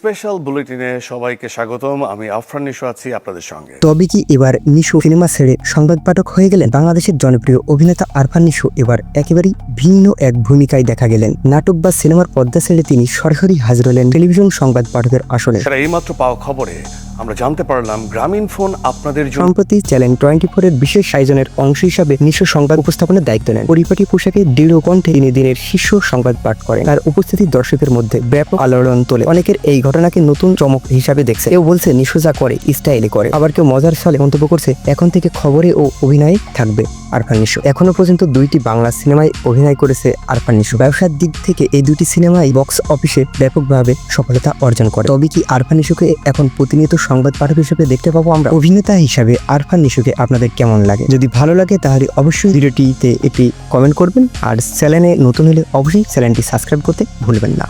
Special বুলেটিনে সবাইকে স্বাগতম। আমি আফরান নিশো আছি আপনাদের সঙ্গে। তবে কি এবার নিশো সিনেমা ছেড়ে সংবাদ পাঠক হয়ে গেলেন? বাংলাদেশের জনপ্রিয় অভিনেতা আরফান নিশো এবার একেবারেই ভিন্ন এক ভূমিকায় দেখা গেলেন। নাটক বা সিনেমার পর্দা ছেড়ে তিনি সরাসরি হাজির হলেন টেলিভিশন সংবাদ পাঠকের আসনে। এইমাত্র পাওয়া খবরে আমরা জানতে পারলাম গ্রামীণ ফোন আপনাদের সম্প্রতি চ্যানেল টোয়েন্টি ফোরের বিশেষ আয়োজনের অংশ হিসাবে নিশো সংবাদ উপস্থাপনের দায়িত্ব নেন। পরিপাটি পোশাকে দৃঢ় কণ্ঠে তিনি দিনের শীর্ষ সংবাদ পাঠ করেন। তার উপস্থিতি দর্শকের মধ্যে ব্যাপক আলোড়ন তোলে। অনেকের এই ঘটনাকে নতুন চমক হিসাবে দেখছে? কেউ বলছে নিশোজা করে, স্টাইলে করে। আবার কেউ মজার সালে মন্তব্য করছে, এখন থেকে খবরে ও অভিনয়ে থাকবে। আরফান নিশো এখনও পর্যন্ত দুইটি বাংলা সিনেমায় অভিনয় করেছে আরফান নিশো ব্যবসার দিক থেকে এই দুটি সিনেমাই বক্স অফিসে ব্যাপকভাবে সফলতা অর্জন করে তবে কি আরফান নিশোকে এখন প্রতিনিয়ত সংবাদ পাঠক হিসেবে দেখতে পাবো আমরা অভিনেতা হিসাবে আরফান নিশোকে আপনাদের কেমন লাগে যদি ভালো লাগে তাহলে অবশ্যই ভিডিওটিতে একটি কমেন্ট করবেন আর চ্যানেলে নতুন হলে অবশ্যই চ্যানেলটি সাবস্ক্রাইব করতে ভুলবেন না